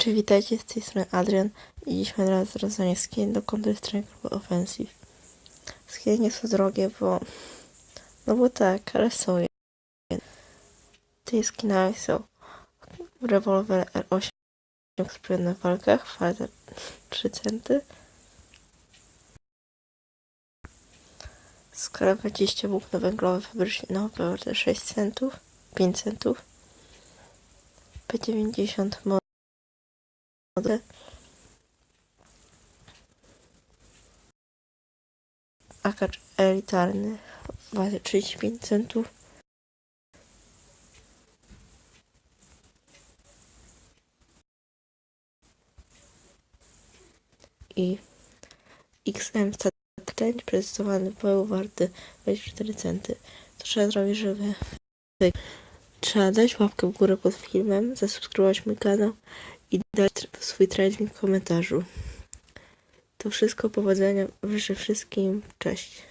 Czy witajcie z tej strony Adrian i dziś mamy teraz rozwiązanie skin do Counter Strike Offensive. Skiny nie są drogie, bo... No bo tak, ale są. Te skiny są rewolwer R8 skupiony na walkach, farta 3 centy. Skala 20 włókno węglowe fabrycznie nowe, warto 6 centów, 5 centów. P90 model. Akacz elitarny, waży 35 centów. I XM ten prezentowany był warty 24 centy. To trzeba zrobić, żeby Trzeba dać łapkę w górę pod filmem, zasubskrybować mój kanał i dać swój trailing w komentarzu. To wszystko powodzenia życzę wszystkim. Cześć.